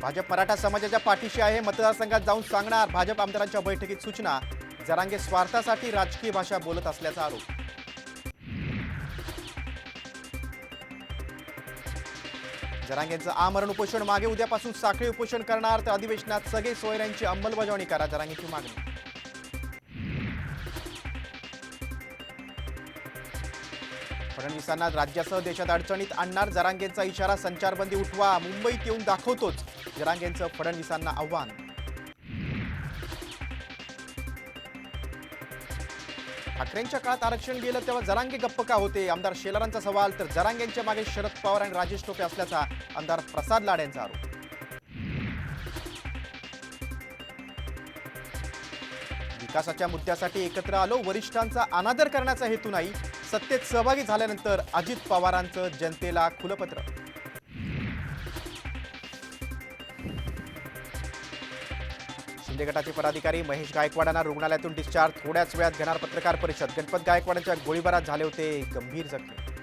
भाजप मराठा समाजाच्या पाठीशी आहे. मतदारसंघात जाऊन सांगणार भाजप आमदारांच्या बैठकीत सूचना. जरांगे स्वार्थासाठी राजकीय भाषा बोलत असल्याचा आरोप. जरांगेंचं आमरण उपोषण मागे उद्यापासून साखळी उपोषण करणार. तर अधिवेशनात सगळे सोयऱ्यांची अंमलबजावणी करा जरांगेची मागणी. फडणवीसांना राज्यासह देशात अडचणीत आणणार जरांगेंचा इशारा संचारबंदी उठवा मुंबईत येऊन दाखवतोच जरांगेंचं फडणवीसांना आव्हान. ठाकरेंच्या काळात आरक्षण गेलं तेव्हा जरांगे गप्प का होते? आमदार शेलारांचा सवाल तर जरांगेंच्या मागे शरद पवार आणि राजेश टोपे असल्याचा आमदार प्रसाद लाड यांचा आरोप. विकासाच्या मुद्द्यासाठी एकत्र आलो. वरिष्ठांचा अनादर करण्याचा हेतू नाही. सत्तेत सहभागी झाल्यानंतर अजित पवारांचं जनतेला खुलपत्र. शिंदे गटाचे पदाधिकारी महेश गायकवाडांना रुग्णालयातून डिस्चार्ज थोड्याच वेळात घेणार पत्रकार परिषद. गणपत गायकवाडांच्या गोळीबारात झाले होते गंभीर जखमी.